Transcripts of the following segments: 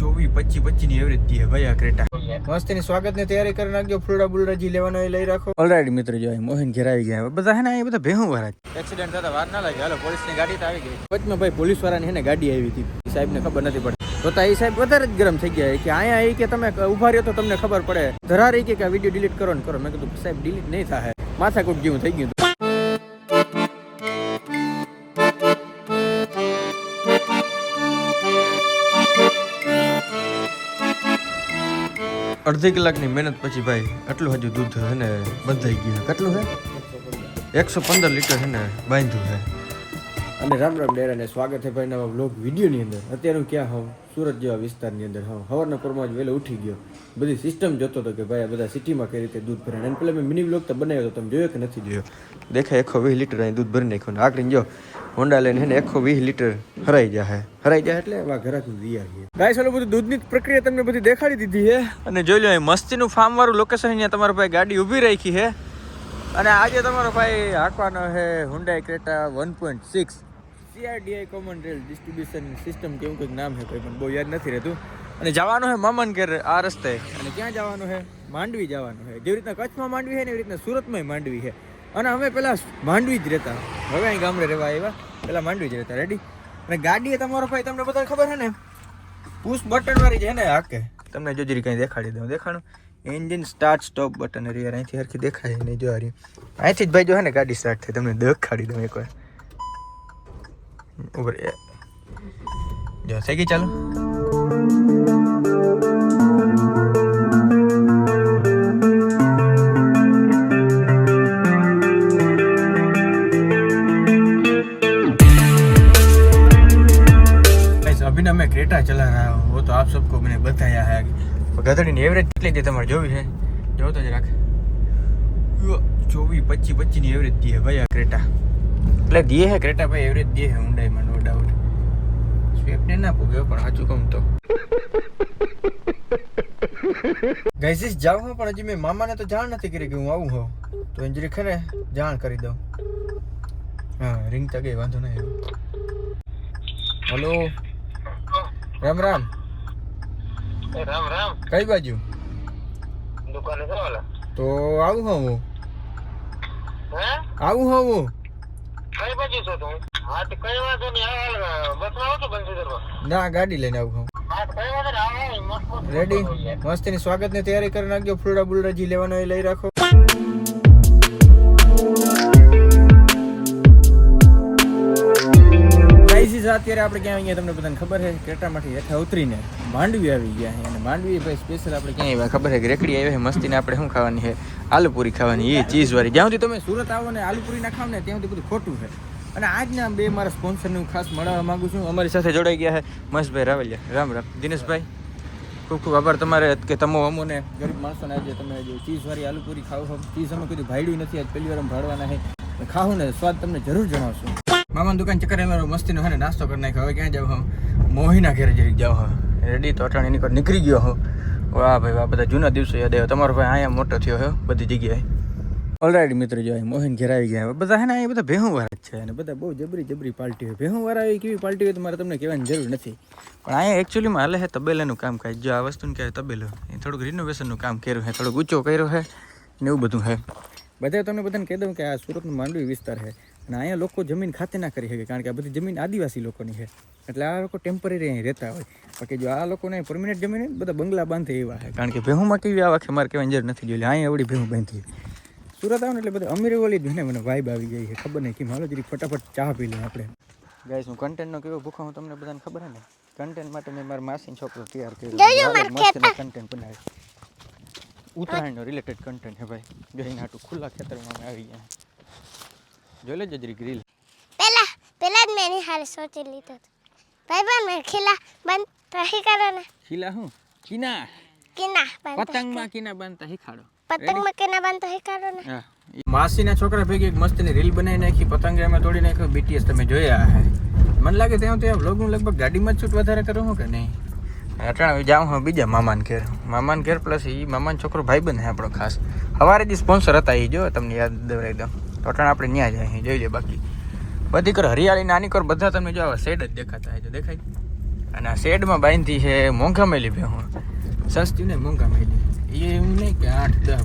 ચોવીસ પચી પચીસની એવરેજ દી ભાઈ આ ક્રેટા. મસ્તની સ્વાગતની તૈયારી કરી નાખજો ફૂલડા બુલડા જી લેવાનો એ લઈ રાખો. ઓલરાઈટ મિત્ર જો મોહન ઘેર આવી ગયા બધા હે ને બધા ભેહું વાળા એક્સિડન્ટ થતા વાર ના લાગે. હાલો પોલીસની ગાડી તો આવી ગઈ. વચમાં ભાઈ પોલીસ વાળાની હે ને ગાડી આવી હતી. સાહેબ ને ખબર નથી પડતી. તો એ સાહેબ વધારે જ ગરમ થઈ ગયા કે અહીંયા એ કે તમે ઊભા રહ્યો તો તમને ખબર પડે. ધરા રહી કે વીડિયો ડિલીટ કરો ને કરો. મેં કીધું સાહેબ ડિલીટ નહીં થાય માથાકૂટ જેવું થઈ ગયું. અડધી કલાકની મહેનત પછી ભાઈ આટલું હજુ દૂધ છે ને બંધાઈ ગયું. કેટલું છે એકસો પંદર લીટર છે ને બાંધ્યું છે અને રામ રામ ડેરા ને સ્વાગત છે ભાઈ નવા બ્લોગ વિડીયોની અંદર. અત્યારે હું ક્યાં હોઉં? સુરત જેવા વિસ્તારની અંદર હોઉં. સવારના પરમાં જ વહેલો ઉઠી ગયો. બધી સિસ્ટમ જોતો હતો કે ભાઈ આ બધા સિટીમાં કઈ રીતે દૂધ ભરે અને પેલા મેં મિની બ્લોક તો બનાવ્યો હતો તમે જોયો કે નથી જોયો? દેખાય એકસો વીસ લીટર અહીં દૂધ ભરી નાખ્યું ને આકડીને જો હોન્ડા લઈને એને એકસો વીસ લીટર હરાઈ જાય હરાઈ જાય એટલે એવા ઘરાક દિયા આવીએ ગાય ચાલો બધું દૂધની પ્રક્રિયા તમને બધી દેખાડી દીધી છે. અને જોઈ લો મસ્તીનું ફાર્મ વાળું લોકેશન અહીંયા તમારા ભાઈ ગાડી ઊભી રાખી છે. અને આજે તમારો ભાઈ હાંકવાનો છે Hyundai Creta one point six CRDI common rail distribution system કેવું કંઈક નામ છે કોઈ પણ બહુ યાદ નથી રહેતું. અને જવાનું છે મામન ઘેર આ રસ્તે. અને ક્યાં જવાનું છે માંડવી જવાનું છે જેવી રીતના કચ્છમાં માંડવી છે ને એવી રીતના સુરતમાં માંડવી છે અને અમે પેલા માંડવી જ રહેતા. હવે અહીં ગામડે રહેવા આવ્યા. પેલા માંડવી જ રહેતા. રેડી અને ગાડી તમારો ભાઈ, તમને બધા ખબર છે ને? પુશ બટન વાળી છે ને હાકે તમને જો જરી દેખાડી દઉં. દેખાડું engine start stop button rear યાર, અહીંથી હરખી દેખાય નહીં જો હારી. અહીંથી જ ભાઈ જો હે ને ગાડી સ્ટાર્ટ થાય તમને દેખાડી દઉં એકવાર. ઉપર જો થઈ ગઈ ચાલો. गाइस अभी ना मैं क्रेटा चला रहा हूँ वो तो आप सबको मैंने बताया है ગધડીની એવરેજ કેટલી છે તમારે જોવી છે જો તો જરાક ચોવીસ પચીસ પચીસ ની એવરેજ દીએ ભાઈ આ ક્રેટા એટલે દીએ હે ક્રેટા ભાઈ એવરેજ દીએ હે ઊંડાઈમાં નો ડાઉટ સ્વેપ ને ના પૂગ્યો પણ સાચું કહું તો ગાઈઝીસ જાઉં હું પણ હજી મેં મામાને તો જાણ નથી કરી કે હું આવું હોઉં તો એન્જરી ખરે જાણ કરી દઉં હા રિંગ તો ગઈ વાંધો નહીં હલો રામ રામ. રામ રામ. કઈ બાજુ? દુકાને છે ઓલા તો આવું હું હું. હે? આવું હું હું. કઈ બાજુ છો તું હા તો કઈ વાંધો નહીં હાલ બસમાં આવો તો બંસીધરમાં? ના ગાડી લઈને આવું હું આવો રેડી સ્વાગત મસ્તીની સ્વાગતની તૈયારી કરી નાખજો ફૂલડા બુલડા જી લેવાનો એ લઈ રાખો. ગાઈસીસ અત્યારે આપણે ક્યાં અહીંયા તમને બધાને ખબર છે? ક્રેટામાંથી હેઠા ઉતરીને માંડવી આવી ગયા છે. અને માંડવી ભાઈ સ્પેશિયલ આપણે ક્યાં આવ્યા? ખબર છે રેકડી આવી છે? મસ્તીને આપણે શું ખાવાની છે? આલુપુરી ખાવાની એ ચીઝવાળી. જ્યાં સુધી તમે સુરત આવો ને આલુપુરી ના ખાવ ને ત્યાં સુધી બધું ખોટું છે. અને આજના બે મારા સ્પોન્સરને હું ખાસ મળવા માંગુ છું. અમારી સાથે જોડાઈ ગયા છે મહેશભાઈ રાવલિયા. રામ રામ. દિનેશભાઈ, ખૂબ ખૂબ આભાર તમારે કે તમે અમોને ગરીબ માણસોને આજે તમે ચીઝવાળી આલુપુરી ખાવ ચીઝ અમે કીધું ભાડ્યું નથી. આજ પહેલી વાર ભાડવાના છે. ખાવું ને સ્વાદ તમને જરૂર જણાવશું. મામાની દુકાન ચક્કર અમારો મસ્તીનો હે નાસ્તો કરી નાખ્યો. હવે ક્યાં જાવ હું? મોહીના ઘેર જરી જાવ હું. રેડી તો અટાણી નીકળ, નીકળી ગયો હું. વાહ ભાઈ, વાહ, બધા જૂના દિવસો યાદ આવ્યો. તમારો ભાઈ અહીંયા મોટો થયો હો બધી જગ્યાએ. ઓલરાઈટ મિત્ર જો મોહિન ઘેર આવી ગયા બધા હે ને અહીં બધા ભેહું વાળા જ છે અને બધા બહુ જબરી જબરી પાર્ટી હોય. ભેહું વાળા હોય કેવી પાર્ટી હોય તો મારે તમને કહેવાની જરૂર નથી. પણ અહીંયા એકચ્યુઅલીમાં હાલે છે તબેલાનું કામ કાજ જો આ વસ્તુને કહેવાય તબેલો. એ થોડુંક રિનોવેશનનું કામ કર્યું છે, થોડુંક ઊંચો કર્યો છે ને એવું બધું છે. બધા તમને બધાને કહી દઉં કે આ સુરતનું માંડવી વિસ્તાર છે. અને અહીંયા લોકો જમીન ખાતે ના કરી શકે કારણ કે આ બધી જમીન આદિવાસી લોકોની છે. એટલે આ લોકો ટેમ્પરરી અહીં રહેતા હોય. બાકી જો આ લોકોને પરમિનન્ટ જમીન બધા બંગલા બાંધે એવા છે. કારણ કે ભેહુમાં કેવી આવા વખતે મારે કહેવાની જરૂર નથી જોઈ અહીંયા એવડી ભેહું બાંધી સુરત આવે ને એટલે બધા અમીર વાળી જ ને મને વાઇબ આવી જાય છે. ખબર નહીં કે હાલો જરી ફટાફટ ચા પી લઈએ આપણે. ગાઈસ હું કન્ટેન્ટનો કેવો ભૂખો હું તમને બધાને ખબર ને? કન્ટેન્ટ માટે મેં મારા માસીન છોકરો તૈયાર કર્યો. મસ્ત કન્ટેન્ટ બનાવ્યો. ઉત્તરાયણનો રિલેટેડ કન્ટેન્ટ છે ભાઈ. ગઈ નાટું ખુલ્લા ખેતરમાં અમે આવી ગયા જોઈ લેજો જરી ગ્રીલ પેલા પેલા જ મેં એની હારે સોચી લીધો ભાઈ પણ મેં ખીલા બંધ તહી કરો ને ખીલા હું કિના કિના બંધ પતંગમાં કિના બાંધતા શીખાડો પતંગમાં કિના બંધ તહી કરો ને માસીના છોકરા ભેગી એક મસ્તની રીલ બનાવી નાખી પતંગ એમાં તોડી નાખ્યો બીટીએસ તમે જોયા હે મને લાગે ત્યાં ત્યાં વ્લોગ હું લગભગ ગાડીમાં જ શૂટ વધારે કરું હું કે નહીં અટાણા જાઉં હું બીજા મામાન ઘેર મામાન ઘેર પ્લસ એ મામાન છોકરો ભાઈ બંધ આપણો ખાસ. સવારે જે સ્પોન્સર હતા એ જો તમને યાદ દેવરાઈ દઉં. તો અટાણા આપણે ત્યાં જાય જોઈ લે બાકી. બધી કર હરિયાળી નાની કર, બધા તમને જો શેડ જ દેખાતા હોય દેખાય. અને આ શેડમાં બાંધી છે મોંઘા મેલી ભેહું. સસ્તી ને મોંઘા મેલી. એ એવું નહીં કે આઠ, દસ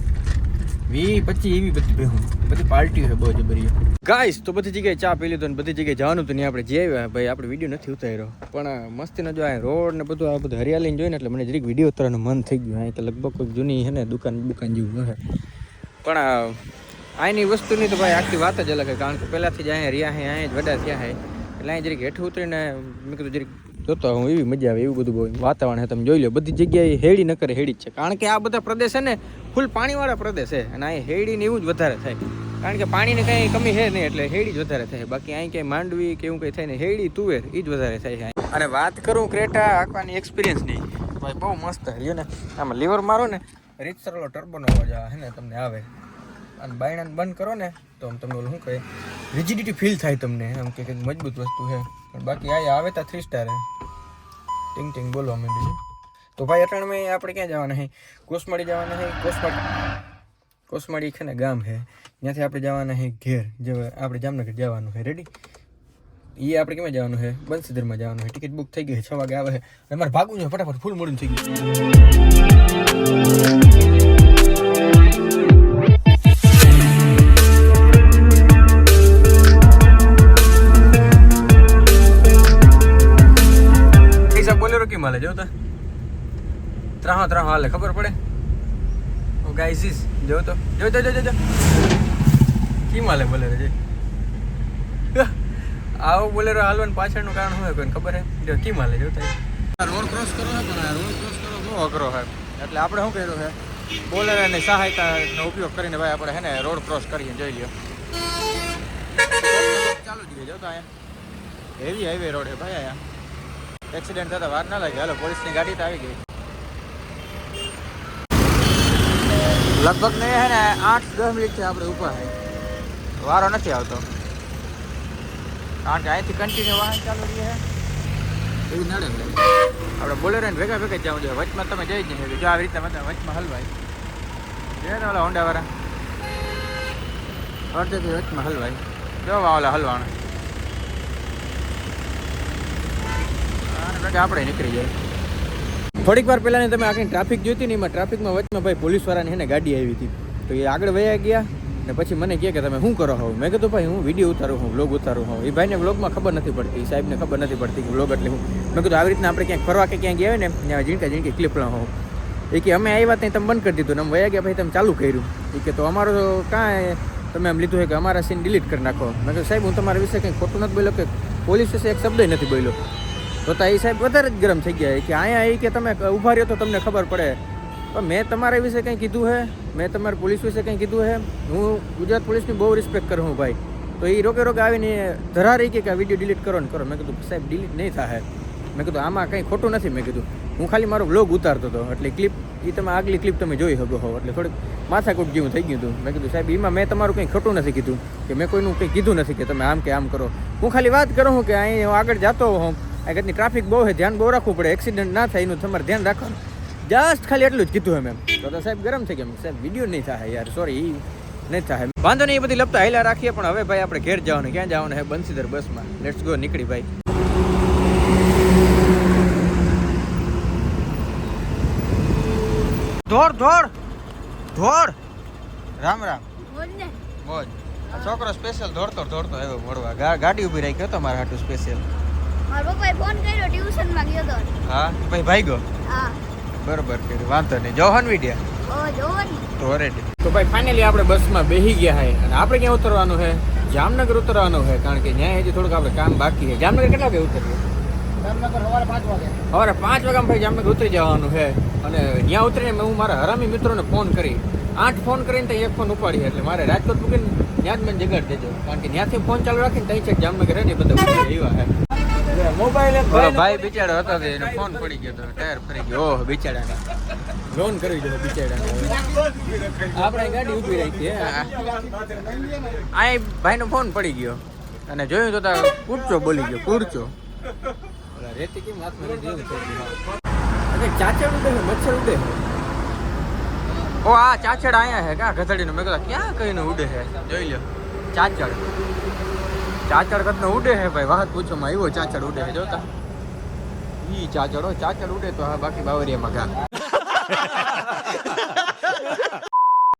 વી પચીસ એવી બધી ભેહું. બધી પાર્ટી છે બહુ જબરી ગાઈસ તો બધી જગ્યાએ ચા પી લીધો ને બધી જગ્યાએ જવાનું હતું ને આપણે જે આવ્યા, ભાઈ આપણે વીડિયો નથી ઉતાર્યો. પણ મસ્તીનો જો આ રોડ ને બધું, આ બધું હરિયાળીને જોઈને એટલે મને જરીક વીડિયો ઉતારવાનું મન થઈ ગયું. અહીં તો લગભગ કોઈ જૂની છે ને દુકાન દુકાન જેવું હશે. પણ અહીંની વસ્તુની તો ભાઈ આખી વાત જ અલગ છે, કારણ કે પહેલાંથી જ અહીંયા રહ્યા છે, અહીંયા જ વડા થયા છે. એટલે અહીં જરીક હેઠું ઉતરીને મેં કીધું જરીક, જોતો હું એવી મજા આવે, એવું બધું વાતાવરણ છે, તમે જોઈ લો, બધી જગ્યાએ હેડી ન કરે હેડી જ છે. કારણ કે આ બધા પ્રદેશ છે ને, ફૂલ પાણીવાળા પ્રદેશ છે, અને અહીં હેડીને એવું જ વધારે થાય. કારણ કે પાણીની કંઈ કમી છે નહીં, એટલે હેડી જ વધારે થાય. બાકી અહીં કંઈ માંડવી કે એવું કંઈ થાય ને હેડી તુવેર એ જ વધારે થાય છે અને વાત કરું ક્રેટા આંકવાની એક્સપિરિયન્સ નહીં ભાઈ બહુ મસ્ત રહ્યો ને. આમાં લીવર મારો ને, રીતસરલો ટર્બોનો અવાજ આવે ને, તમને આવે. અને બાયણાને બંધ કરો ને, તો આમ તમને શું કહે રિજિડિટી ફીલ થાય તમને, આમ કે મજબૂત વસ્તુ છે. પણ બાકી આ આવે તો થ્રી સ્ટાર હે. ટિંગ ટિંગ માંડ્યું છે તો ભાઈ અટાણમાં આપણે ક્યાં જવાના છે કોસમાડી જવાના છે કોસમાડી કોસમાડી છે ને ગામ છે ત્યાંથી આપણે જવાના છે ઘેર. જે આપણે જામનગર જવાનું છે રેડી એ આપણે કેમ જવાનું છે બંસીધરમાં જવાનું છે ટિકિટ બુક થઈ ગઈ છે છ વાગે આવે છે અમારે ભાગવું છે, ફટાફટ ફૂલ મોડું થઈ ગયું. ત્રાહો ત્રણ હાલે, ખબર પડે? ઓ ગાઈસીસ જો તો. જો જો જો જો કી કેમ હાલે બોલેરો જે આવો બોલેરો હાલવાનું પાછળનું કારણ હોય કોઈને ખબર હે? જો, કેમ હાલે જો રોડ ક્રોસ કરો હે, પણ રોડ ક્રોસ કરો શું અઘરો હે. એટલે આપણે શું કર્યું છે બોલેરાની સહાયતાનો ઉપયોગ કરીને ભાઈ આપણે હે ને રોડ ક્રોસ કરીએ, જોઈ લ્યો. ચાલુ જ જો તો અહીંયા. હેવી હાઈવે રોડ હે ભાઈ અહીંયા. એક્સિડન્ટ થતા વાર ના લાગે. હાલો, પોલીસની ગાડી તો આવી ગઈ. લગભગ ને હે ને આઠ દસ મિનિટથી આપણે ઉપર છે વારો નથી આવતો. કારણ કે અહીંથી કન્ટિન્યુ વાહન ચાલુ રહે છે એવું નડે આપણે બોલેરો ને ભેગા ભેગા જવું જોઈએ. વચમાં તમે જઈ જ નહીં જો આવી રીતે મતલબ વચમાં હલવાય. જે ને ઓલા હોન્ડાવાળા અડધેથી વચમાં હલવાય. જો ઓલા હલવાણા આને આપણે નીકળી જાય. થોડીક વાર પહેલાંની તમે આખી ટ્રાફિક જોઈતી ને એમાં ટ્રાફિકમાં વચમાં ભાઈ પોલીસવાળાની એને ગાડી આવી હતી. તો એ આગળ વયા ગયા ને પછી મને કહે કે તમે શું કરો હોવ મેં કીધું, ભાઈ, હું વીડિયો ઉતારું હું વ્લોગ ઉતારું હોઉં એ ભાઈને વ્લોગમાં ખબર નથી પડતી, સાહેબને ખબર નથી પડતી કે વ્લોગ એટલે હું મેં કીધું, આવી રીતના આપણે ક્યાંક ફરવા કે ક્યાંક ગયા ને, ત્યાં જીણકા જીણકી ક્લિપ હોઉં એ કે, અમે આવ્યા ત્યાં તમે બંધ કરી દીધું અમે વયા ગયા, ભાઈ, તમે ચાલુ કર્યું. એ કે, તો અમારો કાંઈ, તમે એમ લીધું છે કે અમારા સીન ડિલીટ કરી નાખો. મેં કીધું, સાહેબ, હું તમારા વિશે કંઈ ખોટું નથી બોલ્યો કે પોલીસ વિશે એક શબ્દ નથી બોલ્યો. તો તા એ સાહેબ વધારે જ ગરમ થઈ ગયા કે અહીંયા એ કે તમે ઊભા રહ્યો તો તમને ખબર પડે. પણ મેં તમારા વિશે કંઈ કીધું હે? મેં તમારી પોલીસ વિશે કંઈ કીધું હે? હું ગુજરાત પોલીસની બહુ રિસ્પેક્ટ કરું ભાઈ. તો એ રોકે રોકે આવીને ધરા રહી કે વીડિયો ડિલીટ કરો ને કરો. મેં કીધું, સાહેબ ડિલીટ નહીં થાય મેં કીધું, આમાં કંઈ ખોટું નથી. મેં કીધું, હું ખાલી મારો વ્લોગ ઉતારતો હતો. એટલે ક્લિપ એ તમે આગલી ક્લિપ તમે જોઈ શકો હો એટલે થોડીક માથાકૂટ જેવું થઈ ગયું હતું. મેં કીધું, સાહેબ એમાં મેં તમારું કંઈ ખોટું નથી કીધું. કે મેં કોઈનું કંઈ કીધું નથી કે તમે આમ કે આમ કરો. હું ખાલી વાત કરું છું કે અહીં હું આગળ જતો હોઉં. આ ઘરની ટ્રાફિક બહુ છે ધ્યાન બહુ રાખવું પડે. એક્સિડન્ટ ના થાય એનું તમારે ધ્યાન રાખવાનું. જસ્ટ ખાલી એટલું જ કીધું એમ તો તો સાહેબ ગરમ થઈ ગયા સાહેબ વીડિયો નહીં થાય યાર સોરી નહીં થાય વાંધો નહીં એ બધી લપતા હાઈલા રાખીએ પણ હવે ભાઈ આપણે ઘેર જવાનું. ક્યાં જવાનું હે બંસીધર બસમાં. લેટ્સ ગો નીકળી ભાઈ. ધોર ધોર ધોર. રામ રામ. મોજ છોકરો સ્પેશિયલ દોડતો દોડતો આવ્યો મળવા ગાડી ઊભી રાખી હતો મારા હાટું સ્પેશિયલ મારા પપ્પાએ ફોન કર્યો ટ્યુશનમાં ગયો તો. હા? ભાઈ ભાઈ ગયો? હા. બરોબર કર્યું. વાંધો નહીં. જોહન વિડિયા ઓ તો રેડી તો ભાઈ ફાઇનલી આપણે બસમાં બેહી ગયા છે અને આપણે ક્યાં ઉતરવાનું છે જામનગર ઉતરવાનું છે કારણ કે ત્યાં હજી થોડુંક આપણે કામ બાકી છે જામનગર કેટલા વાગે ઉતરીએ? સવારે પાંચ વાગ્યા ભાઈ જામનગર ઉતરી જવાનું છે અને ત્યાં ઉતરીને હું મારા હરામી મિત્રોને ફોન કરી. આઠ ફોન કરીને ત્યાં એક ફોન ઉપાડી એટલે મારે રાજકોટ મૂકીને ત્યાં જ મને જગાડ દેજો. કારણ કે ત્યાંથી ફોન ચાલુ રાખીને ત્યાં છે જામનગર રહે ને એ બધા એવા છે ભાઈ બિચારો હતો એનો ફોન પડી ગયો હતો ટાયર ફરી ગયો. ઓહ બિચારાને. લોન કરવી જોઈએ બિચારાને. આપણે ગાડી ઊભી રાખી આ ભાઈનો ફોન પડી ગયો. અને જોયું તો તાર કૂરચો બોલી ગયો કુરચો રેતી કેમ હાથમાં એવું થઈ ચાચડ ઉડે મચ્છર ઉડે ઓ આ ચાચડ આયા હે કા ગધડીનો? મેં કીધું ક્યાં કહીને ઉડે હે જોઈ લ્યો. ચાચડ. ચાચર કદનો ઉડે હે ભાઈ? વાત પૂછો માં આવ્યો ચાચડ ઉડે હે, જોતા. ઈ ચાચર હો ચાચર ઉડે તો હા બાકી બાવરિયામાં ઘા.